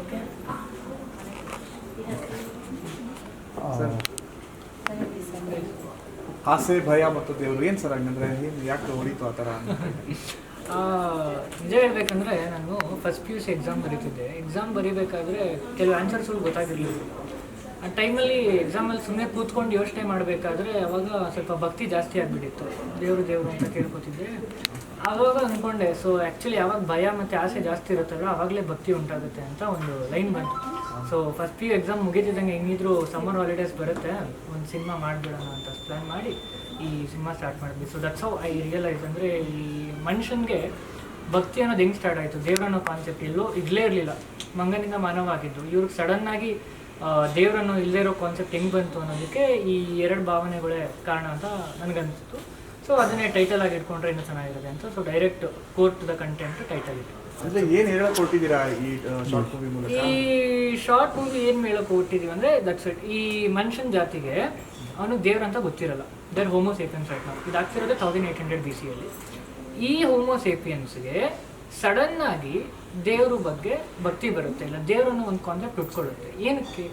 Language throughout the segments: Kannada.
Okay sir. ಆಸೆ ಭಯ ಮತ್ತು ದೇವರು. ಏನು ಸರ್ ಹಂಗಂದ್ರೆ? ಏನು ಯಾಕೆ ಹೊಡಿತು ಆ ಥರ ಆ, ನಿಜ ಹೇಳ್ಬೇಕಂದ್ರೆ ನಾನು first P U C exam ಬರೀತಿದ್ದೆ. Exam ಬರೀಬೇಕಾದ್ರೆ ಕೆಲವು ಆನ್ಸರ್ಸ್ಗಳು ಗೊತ್ತಾಗಿರಲಿಲ್ಲ. ಆ ಟೈಮಲ್ಲಿ ಎಕ್ಸಾಮಲ್ಲಿ ಸುಮ್ಮನೆ ಕೂತ್ಕೊಂಡು ಯೋಚನೆ ಮಾಡಬೇಕಾದ್ರೆ ಅವಾಗ ಸ್ವಲ್ಪ ಭಕ್ತಿ ಜಾಸ್ತಿ ಆಗಿಬಿಟ್ಟಿತ್ತು. ದೇವರು ದೇವರು ಅಂತ ಕೇಳ್ಕೊತಿದ್ದೆ ಆವಾಗ ಅಂದ್ಕೊಂಡೆ ಸೊ ಆ್ಯಕ್ಚುಲಿ ಯಾವಾಗ ಭಯ ಮತ್ತು ಆಸೆ ಜಾಸ್ತಿ ಇರುತ್ತಲ್ಲ ಆವಾಗಲೇ ಭಕ್ತಿ ಉಂಟಾಗುತ್ತೆ ಅಂತ ಒಂದು ಲೈನ್ ಬಂತು. So first P U exam ಮುಗೀತಿದ್ದಂಗೆ ಹೆಂಗಿದ್ರು ಸಮ್ಮರ್ ಹಾಲಿಡೇಸ್ ಬರುತ್ತೆ, ಒಂದು ಸಿನಿಮಾ ಮಾಡಿಬಿಡೋಣ ಅಂತ ಪ್ಲ್ಯಾನ್ ಮಾಡಿ ಈ ಸಿನಿಮಾ ಸ್ಟಾರ್ಟ್ ಮಾಡಿದ್ವಿ. So that's how I realise ಅಂದರೆ ಈ ಮನುಷ್ಯನಿಗೆ ಭಕ್ತಿ ಅನ್ನೋದು ಹೆಂಗೆ ಸ್ಟಾರ್ಟ್ ಆಯಿತು? ದೇವರನ್ನೋ ಕಾನ್ಸೆಪ್ಟ್ ಎಲ್ಲೋ ಇರಲೇ ಇರಲಿಲ್ಲ. ಮಂಗನಿಂದ ಮಾನವ ಆಗಿದ್ದು. ಇವ್ರಿಗೆ ಸಡನ್ನಾಗಿ ದೇವರನ್ನು ಇಲ್ಲದೇ ಇರೋ ಕಾನ್ಸೆಪ್ಟ್ ಹೆಂಗೆ ಬಂತು ಅನ್ನೋದಕ್ಕೆ ಈ ಎರಡು ಭಾವನೆಗಳೇ ಕಾರಣ ಅಂತ ನನಗನ್ಸಿತ್ತು. ಸೊ ಅದನ್ನೇ ಟೈಟಲ್ ಆಗಿ ಇಟ್ಕೊಂಡ್ರೆ ಇನ್ನೂ ಚೆನ್ನಾಗಿರುತ್ತೆ ಅಂತ. So direct court to the content title ಇಟ್ಟು ಅಂದರೆ ಏನು ಹೇಳಕ್ ಕೊಟ್ಟಿದ್ದೀರಾ ಈ ಶಾರ್ಟ್ ಮೂವಿ ಮೂಲಕ? ಈ ಶಾರ್ಟ್ ಮೂವಿ ಏನು ಹೇಳಕ್ ಹೊಟ್ಟಿದೀವಿ ಅಂದ್ರೆ ದಟ್ಸ್ ಇಟ್ ಈ ಮನುಷ್ಯನ ಜಾತಿಗೆ ಅವನು ದೇವ್ರ ಅಂತ ಗೊತ್ತಿರಲ್ಲ. ದೇರ್ ಹೋಮೋ ಸೇಪಿಯನ್ಸ್ ರೈಟ್ ನಾವು ಇದು ಆಗ್ತಿರೋದು ತೌಸಂಡ್ ಏಯ್ಟ್ ಹಂಡ್ರೆಡ್ ಬಿ ಸಿಯಲ್ಲಿ ಈ ಹೋಮೋ ಸಡನ್ ಆಗಿ ದೇವ್ರ ಬಗ್ಗೆ ಭಕ್ತಿ ಬರುತ್ತೆ ಇಲ್ಲ ದೇವರನ್ನು ಒಂದು ಕಾನ್ಸೆಪ್ಟ್ ಉಟ್ಕೊಳ್ಳುತ್ತೆ ಏನಕ್ಕೆ?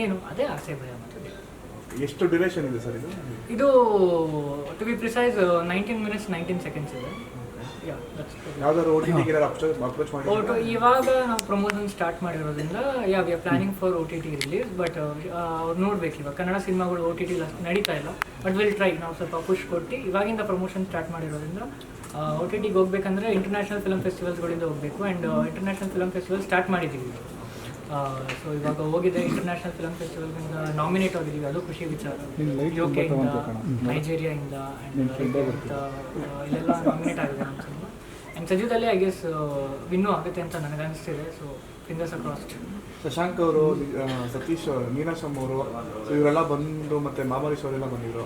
ಏನು? ಅದೇ ಆಸೆ ಭಯ ಮತ್ತು. ಎಷ್ಟು ಡ್ಯೂರೇಷನ್ ಇದೆ ಸರ್ ಇದು? ಇದು to be precise nineteen minutes nineteen seconds ಇದೆ. ಯಾವ್ದಾದ್ರು ಅಪ್ರೋಚ್ ಮಾಡಿ ಓಟು ಇವಾಗ ನಾವು ಪ್ರಮೋಷನ್ ಸ್ಟಾರ್ಟ್ ಮಾಡಿರೋದ್ರಿಂದ yeah we are planning for O T T release but ಅವ್ರು ನೋಡ್ಬೇಕು ಇವಾಗ. ಕನ್ನಡ ಸಿನಿಮಾಗಳು ಓ ಟಿ ಟಿ ನಡೀತಾ ಇಲ್ಲ ಬಟ್ ವಿಲ್ ಟ್ರೈ ನಾವು ಸ್ವಲ್ಪ ಪುಷ್ ಕೊಟ್ಟು ಇವಾಗಿಂದ ಪ್ರಮೋಷನ್ ಸ್ಟಾರ್ಟ್ ಮಾಡಿರೋದ್ರಿಂದ ಓ ಟಿ ಟಿಗೆ ಹೋಗ್ಬೇಕಂದ್ರೆ ಇಂಟರ್ನ್ಯಾಷನಲ್ ಫಿಲಮ್ ಫೆಸ್ಟಿವಲ್ಸ್ಗಳಿಂದ ಹೋಗಬೇಕು and international film festival start ಮಾಡಿದ್ದೀವಿ. ಸೊ ಇವಾಗ ಹೋಗಿದೆ ಇಂಟರ್ನ್ಯಾಷನಲ್ ಫಿಲಮ್ ಫೆಸ್ಟಿವಲ್ಗಿಂದ ನಾಮಿನೇಟ್ ಆಗಿದ್ದೀವಿ. ಅದು ಖುಷಿ ವಿಚಾರ. ಯು ಕೆಯಿಂದ ನೈಜೀರಿಯಾಯಿಂದ ಆ್ಯಂಡ್ ಇಲ್ಲೆಲ್ಲ ನಾಮಿನೇಟ್ ಆಗಿದೆ ನಮ್ಮ ಸಿನಿಮಾ ಆ್ಯಂಡ್ ಸದ್ಯದಲ್ಲೇ ಐ ಗೆಸ್ ವಿನ್ನೂ ಆಗುತ್ತೆ ಅಂತ ನನಗೆ ಅನಿಸ್ತಿದೆ. ಸೊ ಫಿಂಗರ್ಸ್ ಅಕ್ರಾಸ್ ಶಶಾಂಕ್ ಅವರು ಸತೀಶ್ ಮೀನಾಶಮ್ ಅವರು ಸೊ ಇವರೆಲ್ಲ ಬಂದು ಮತ್ತೆ ಮಾಮರೀಶ್ ಎಲ್ಲ ಬಂದಿದ್ರು.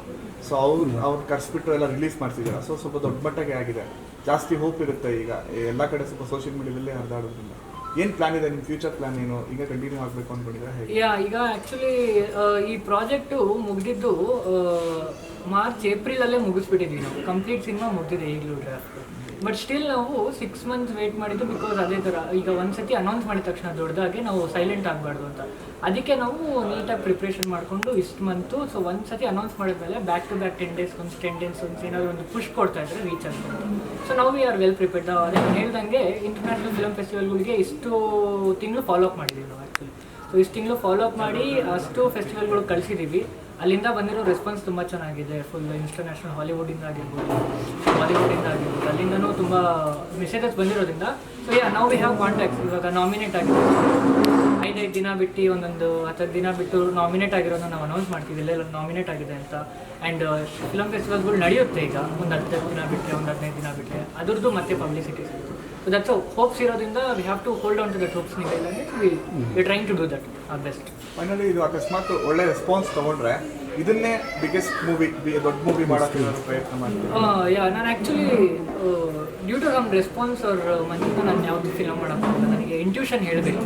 ಸೊ ಅವ್ರು ಅವ್ರು ಕರ್ಸ್ಬಿಟ್ಟು ಎಲ್ಲ ರಿಲೀಸ್ ಮಾಡ್ತಿದ್ದಾರೆ ಸೊ ಸ್ವಲ್ಪ ದೊಡ್ಡ ಮಟ್ಟಕ್ಕೆ ಆಗಿದೆ. ಜಾಸ್ತಿ ಹೋಪ್ ಇರುತ್ತೆ ಈಗ. ಎಲ್ಲ ಕಡೆ ಸ್ವಲ್ಪ ಸೋಷಿಯಲ್ ಮೀಡಿಯಾದಲ್ಲೇ ಹರಿದಾಡೋದ್ರಿಂದ. ಏನು ಪ್ಲಾನ್ ಇದೆ? ನಿಮ್ಮ ಫ್ಯೂಚರ್ ಪ್ಲಾನ್ ಏನು? ಈಗ ಕಂಟಿನ್ಯೂ ಆಗಬೇಕು ಅಂದ್ಕೊಂಡಿದ್ರೆ ಹೇಗೆ? ಯಾ ಈಗ ಆ್ಯಕ್ಚುಲಿ ಈ ಪ್ರಾಜೆಕ್ಟು ಮುಗಿದಿದ್ದು ಮಾರ್ಚ್ ಏಪ್ರಿಲಲ್ಲೇ ಮುಗಿಸ್ಬಿಟ್ಟಿದ್ವಿ ನಾವು. ಕಂಪ್ಲೀಟ್ ಸಿನಿಮಾ ಮುಗಿದಿದೆ ಈಗಲೂ ಬಟ್ ಸ್ಟಿಲ್ ನಾವು ಸಿಕ್ಸ್ ಮಂತ್ಸ್ ವೇಟ್ ಮಾಡಿದ್ದು ಬಿಕಾಸ್ ಅದೇ ಥರ ಈಗ ಒಂದ್ಸತಿ ಅನೌನ್ಸ್ ಮಾಡಿದ ತಕ್ಷಣ ದೊಡ್ಡದಾಗಿ ನಾವು ಸೈಲೆಂಟ್ ಆಗಬಾರ್ದು ಅಂತ. ಅದಕ್ಕೆ ನಾವು ನೀಟಾಗಿ ಪ್ರಿಪ್ರೇಷನ್ ಮಾಡಿಕೊಂಡು ಇಷ್ಟು ಮಂತು ಸೊ ಒಂದ್ಸತಿ ಅನೌನ್ಸ್ ಮಾಡಿದ್ಮೇಲೆ back to back ten days ಒಂದು ಟೆನ್ ಡೇಸ್ ಒಂದು ಏನಾದರೂ ಒಂದು ಪುಷ್ ಕೊಡ್ತಾ ಇದ್ರೆ ರೀಚ್ ಆಗ್ಬೋದು ಸೊ ನಾವು ವಿ ಆರ್ ವೆಲ್ ಪ್ರಿಪೇರ್ಡ್ ಅದೇ ನಾನು ಹೇಳ್ದಂಗೆ ಇಂಟರ್ನ್ಯಾಷನಲ್ ಫಿಲಮ್ ಫೆಸ್ಟಿವಲ್ಗಳಿಗೆ ಇಷ್ಟು ತಿಂಗಳು ಫಾಲೋ ಅಪ್ ಮಾಡಿದ್ದೀವಿ ನಾವು ಆ್ಯಕ್ಚುಲಿ ಸೊ ಇಷ್ಟು ತಿಂಗಳು ಫಾಲೋ ಅಪ್ ಮಾಡಿ ಅಷ್ಟು ಫೆಸ್ಟಿವಲ್ಗಳು ಕಳಿಸಿದ್ದೀವಿ ಅಲ್ಲಿಂದ ಬಂದಿರೋ ರೆಸ್ಪಾನ್ಸ್ ತುಂಬ ಚೆನ್ನಾಗಿದೆ. ಫುಲ್ ಇಂಟರ್ನ್ಯಾಷನಲ್ ಹಾಲಿವುಡಿಂದ ಆಗಿರ್ಬೋದು ಬಾಲಿವುಡಿಂದ ಆಗಿರ್ಬೋದು. ಅಲ್ಲಿಂದನೂ ತುಂಬ ಮೆಸೇಜಸ್ ಬಂದಿರೋದ್ರಿಂದ. ಸೊ ಯಾ ನಾವು ವಿ ಹ್ಯಾವ್ ಕಾಂಟ್ಯಾಕ್ಟ್ಸ್ ಇವಾಗ ನಾಮಿನೇಟ್ ಆಗಿದೆ. ಐದೈದು ದಿನ ಬಿಟ್ಟು ಒಂದೊಂದು ಹತ್ತತ್ತು ದಿನ ಬಿಟ್ಟು ನಾಮಿನೇಟ್ ಆಗಿರೋದನ್ನ ನಾವು ಅನೌನ್ಸ್ ಮಾಡ್ತೀವಿ. ಇಲ್ಲೆಲ್ಲ ನಾಮಿನೇಟ್ ಆಗಿದೆ ಅಂತ. ಆ್ಯಂಡ್ ಫಿಲಮ್ ಫೆಸ್ಟಿವಲ್ಗಳು ನಡೆಯುತ್ತೆ ಈಗ. ಒಂದು ಹತ್ತು ದಿನ ಬಿಟ್ಟರೆ ಒಂದು ಹದಿನೈದು ದಿನ ಬಿಟ್ಟರೆ ಅದ್ರದ್ದು ಮತ್ತೆ ಪಬ್ಲಿಸಿಟಿ ಸಿಗುತ್ತೆ. ದಟ್ಸ್ ಹೋಪ್ಸ್ ಇರೋದ್ರಿಂದ we have to hold on to that hopes ನೀವು we we trying to do that our best finally ಇದು ಅಕಸ್ಮಾತ್ ಒಳ್ಳೆ ರೆಸ್ಪಾನ್ಸ್ ತಗೊಂಡ್ರೆ ಇದನ್ನೇ ಬಿಗ್ಗೆಸ್ಟ್ ಮೂವಿ ದೊಡ್ಡ ಮೂವಿ ಮಾಡೋಕ್ಕೆ ಪ್ರಯತ್ನ ಮಾಡ್ತೀನಿ ಯಾ ನಾನು actually due to some response ಅವ್ರ ಮನೆಯಿಂದ ನಾನು ಯಾವುದು ಫಿಲಮ್ ಮಾಡೋಕ್ಕಾಗಲ್ಲ ನನಗೆ ಇಂಟ್ಯೂಷನ್ ಹೇಳಬೇಕು.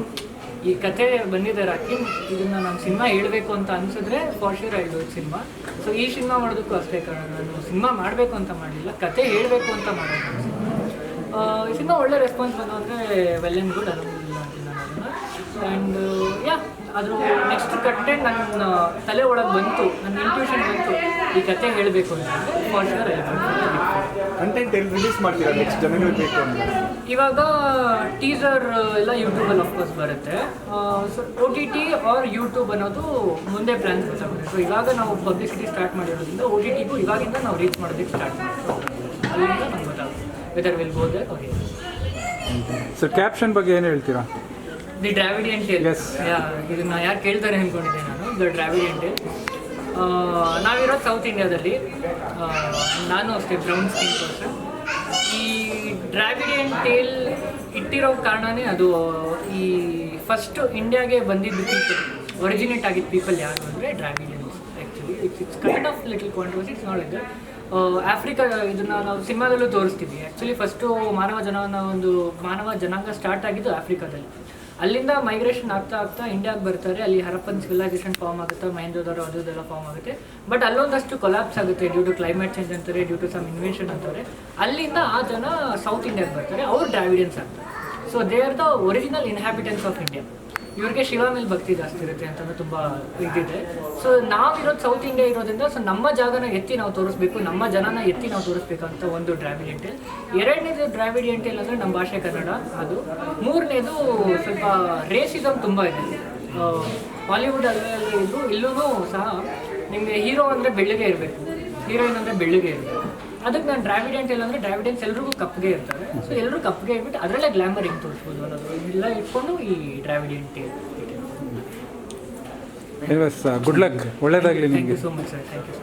ಈ ಕತೆ ಬಂದಿದೆ ರಾಕಿ ಇದನ್ನು ನಾನು ಸಿನಿಮಾ ಹೇಳಬೇಕು ಅಂತ ಅನ್ಸಿದ್ರೆ for sure I cinema so ಈ ಸಿನಿಮಾ ಮಾಡೋದಕ್ಕೂ ಅಷ್ಟೇ ಕಾರಣ. ನಾನು ಸಿನಿಮಾ ಮಾಡಬೇಕು ಅಂತ ಮಾಡಲಿಲ್ಲ ಕತೆ ಹೇಳಬೇಕು ಅಂತ ಮಾಡೋದು ಸಿನಿಮಾ ಒಳ್ಳೆ ರೆಸ್ಪಾನ್ಸ್ ಬಂದು ಅಂದರೆ ವೆಲ್ ಆ್ಯಂಡ್ ಗುಡ್ ಅನುಭವಿಲ್ಲ ನಾನು. ಆ್ಯಂಡ್ ಯಾ ಅದ್ರ ನೆಕ್ಸ್ಟ್ ಕಂಟೆಂಟ್ ನನ್ನ ತಲೆ ಒಳಗೆ ಬಂತು ನನ್ನ ಇಂಟ್ಯೂಷನ್ ಬಂತು ಈ ಕತೆ ಹೇಳಬೇಕು ಅಂತ. ಕಂಟೆಂಟ್ ಎಲ್ಲಿ ರಿಲೀಸ್ ಮಾಡ್ತೀರಾ ನೆಕ್ಸ್ಟ್ ಜನಗಳಿಗೆ ಬೇಕು ಅಂದ್ರೆ ಇವಾಗ ಟೀಸರ್ ಎಲ್ಲ ಯೂಟ್ಯೂಬಲ್ಲಿ ಅಫ್ಕೋರ್ಸ್ ಬರುತ್ತೆ. So O T T or YouTube ಅನ್ನೋದು ಮುಂದೆ ಪ್ಲ್ಯಾನ್ಸ್ ಗೊತ್ತಾಗುತ್ತೆ ಸೊ ಇವಾಗ ನಾವು ಪಬ್ಲಿಸಿಟಿ ಸ್ಟಾರ್ಟ್ ಮಾಡಿರೋದ್ರಿಂದ ಒ ಟಿ ಟಿಗೂ ಇವಾಗಿಂದ ನಾವು ರೀಚ್ ಮಾಡೋದಕ್ಕೆ ಸ್ಟಾರ್ಟ್ ಮಾಡ್ತೀವಿ. ಅಲ್ಲಿಂದ ನಮ್ಗೆ we'll go will or okay sir caption ಬಗ್ಗೆ ಏನು ಹೇಳ್ತೀರಾ? The Dravidian tale Yes. ಇದನ್ನ ಯಾರು ಕೇಳ್ತಾರೆ ಅಂದ್ಕೊಂಡಿದ್ದೆ ನಾನು? ದ ಡ್ರಾವಿಡಿಯನ್ ಟೇಲ್ ನಾವಿರೋದು ಸೌತ್ ಇಂಡಿಯಾದಲ್ಲಿ ಆ, ನಾನು ಅಷ್ಟೇ ಬ್ರೌನ್ ಸ್ಕಿನ್ ಪರ್ಸನ್ ಈ ಡ್ರಾವಿಡಿಯನ್ ಟೇಲ್ ಇಟ್ಟಿರೋ ಕಾರಣನೇ ಅದು ಈ ಫಸ್ಟ್ ಇಂಡಿಯಾಗೆ ಬಂದಿದ್ದು ಪೀಪಲ್ ಒರಿಜಿನೇಟ್ ಆಗಿದ್ದ ಪೀಪಲ್ ಯಾರು ಅಂದರೆ Dravidians actually it's it's kind of little controversy it's not like Africa ಇದನ್ನ ನಾವು ಸಿನಿಮಾದಲ್ಲೂ ತೋರಿಸ್ತೀವಿ. ಆ್ಯಕ್ಚುಲಿ ಫಸ್ಟು ಮಾನವ ಜನವನ್ನ ಒಂದು, ಮಾನವ ಜನಾಂಗ ಸ್ಟಾರ್ಟ್ ಆಗಿದ್ದು ಆಫ್ರಿಕಾದಲ್ಲಿ ಅಲ್ಲಿಂದ ಮೈಗ್ರೇಷನ್ ಆಗ್ತಾ ಆಗ್ತಾ ಇಂಡಿಯಾಗೆ ಬರ್ತಾರೆ. ಅಲ್ಲಿ ಹರಪ್ಪನ್ ಸಿವಿಲೈಸೇಷನ್ ಫಾರ್ಮ್ ಆಗುತ್ತೆ, ಮಹೇಂದ್ರದವರು ಅದು ಇದೆಲ್ಲ ಫಾರ್ಮ್ ಆಗುತ್ತೆ. ಬಟ್ ಅಲ್ಲೊಂದಷ್ಟು ಕೊಲಾಪ್ಸ್ ಆಗುತ್ತೆ ಡ್ಯೂ ಟು ಕ್ಲೈಮೇಟ್ ಚೇಂಜ್ ಅಂತಾರೆ ಡ್ಯೂ ಟು ಸಮ್ ಇನ್ವೆನ್ಷನ್ ಅಂತಾರೆ. ಅಲ್ಲಿಂದ ಆ ಜನ ಸೌತ್ ಇಂಡಿಯಾಗೆ ಬರ್ತಾರೆ. ಅವ್ರು ಡ್ರಾವಿಡಿಯನ್ಸ್ ಆಗ್ತಾರೆ. So they are the original inhabitants of India ಇವ್ರಿಗೆ ಶಿವ ಮೇಲೆ ಭಕ್ತಿ ಜಾಸ್ತಿ ಇರುತ್ತೆ ಅಂತ ತುಂಬ ಇದಿದೆ. ಸೊ ನಾವಿರೋದು ಸೌತ್ ಇಂಡಿಯಾ ಇರೋದ್ರಿಂದ ಸೊ ನಮ್ಮ ಜಾಗನ ಎತ್ತಿ ನಾವು ತೋರಿಸ್ಬೇಕು, ನಮ್ಮ ಜನನ ಎತ್ತಿ ನಾವು ತೋರಿಸ್ಬೇಕಂತ ಒಂದು ಡ್ರಾವಿಡಿಯಂಟೇಲ್. ಎರಡನೇದು ಡ್ರಾವಿಡಿಯಂಟೇಲ್ ಅಂದರೆ ನಮ್ಮ ಭಾಷೆ ಕನ್ನಡ, ಅದು. ಮೂರನೇದು ಸ್ವಲ್ಪ ರೇಸಿಸಮ್ ತುಂಬ ಇದೆ. ಬಾಲಿವುಡ್ ಅಲ್ಲೂ ಇಲ್ಲೂ ಸಹ ನಿಮಗೆ ಹೀರೋ ಅಂದರೆ ಬೆಳ್ಳಗೆ ಇರಬೇಕು. ಹೀರೋಯಿನ್ ಅಂದರೆ ಬೆಳ್ಳಗೆ ಇರಬೇಕು. ಅದಕ್ಕೆ ನಾನು ಡ್ರಾವಿಡೆಂಟ್ ಇಲ್ಲ ಅಂದರೆ ಡ್ರಾವಿಡೆಂಟ್ಸ್ ಎಲ್ಲರಿಗೂ ಕಪ್ಪಗೆ ಇರ್ತಾರೆ ಸೊ ಎಲ್ಲರೂ ಕಪ್ಗೆ ಇಟ್ಬಿಟ್ಟು ಅದರಲ್ಲೇ ಗ್ಲಾಮರ್ ಹೆಂಗೆ ತೋರಿಸ್ಬೋದು ಅನ್ನೋದು ಎಲ್ಲ ಇಟ್ಕೊಂಡು ಈ ಡ್ರಾವಿಡೆಂಟ್ ಗುಡ್ ಲಕ್ ಒಳ್ಳೇದಾಗಲಿ thank you so much sir thank you